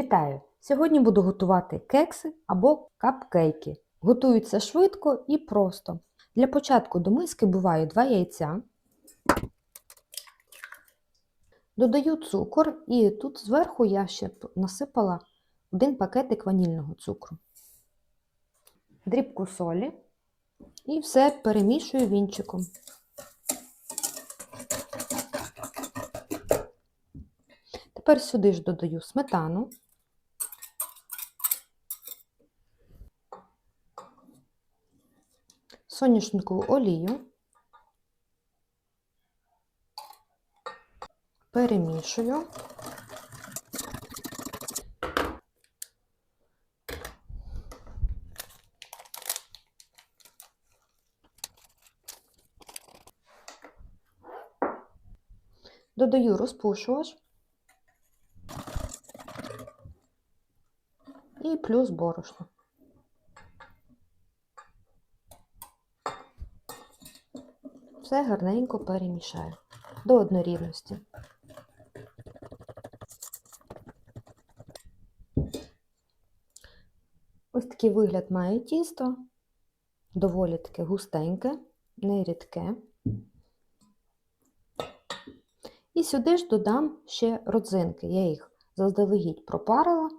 Вітаю! Сьогодні буду готувати кекси або капкейки. Готуються швидко і просто. Для початку до миски буває 2 яйця. Додаю цукор і тут зверху я ще насипала один пакетик ванільного цукру, дрібку солі і все перемішую вінчиком. Тепер сюди ж додаю сметану. Соняшникову олію. Перемішую. Додаю розпушувач. і плюс борошно. Все гарненько перемішаю до однорідності. Ось такий вигляд має тісто, доволі таке густеньке, не рідке. І сюди ж додам ще родзинки. Я їх заздалегідь пропарила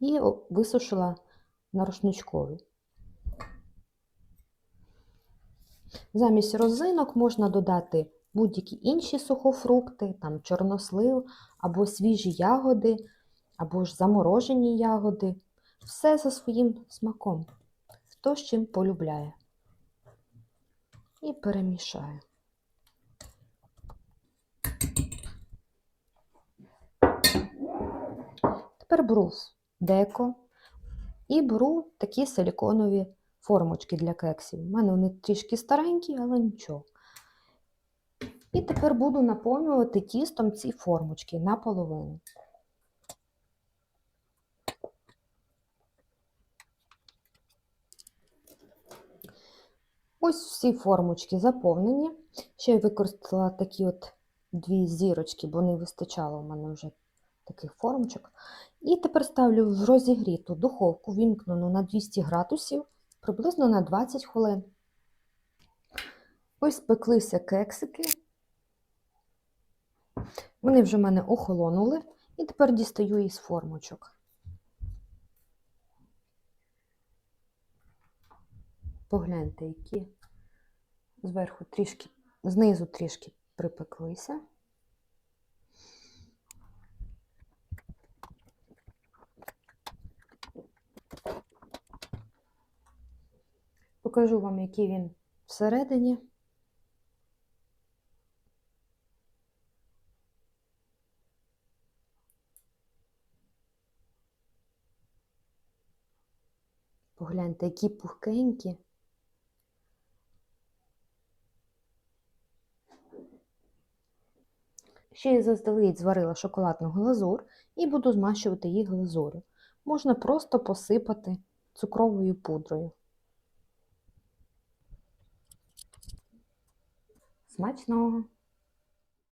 і висушила на рушничкові. Замість розинок можна додати будь-які інші сухофрукти, там чорнослив, або свіжі ягоди, або ж заморожені ягоди. Все за своїм смаком, хто з чим полюбляє. І перемішаю. Тепер беру деко і беру такі силіконові формочки для кексів. У мене вони трішки старенькі, але нічого. І тепер буду наповнювати тістом ці формочки наполовину. Ось всі формочки заповнені. Ще я використала такі от дві зірочки, бо не вистачало у мене вже таких формочок. І тепер ставлю в розігріту духовку, вімкнену на 200 градусів, приблизно на 20 хвилин. Ось спеклися кексики. Вони вже в мене охолонули, і тепер дістаю із формочок. Погляньте, які зверху трішки, знизу трішки припеклися. Покажу вам, який він всередині. Погляньте, які пухкенькі. Ще я заздалегідь зварила шоколадну глазур і буду змащувати її глазурю. Можна просто посипати цукровою пудрою. Смачного!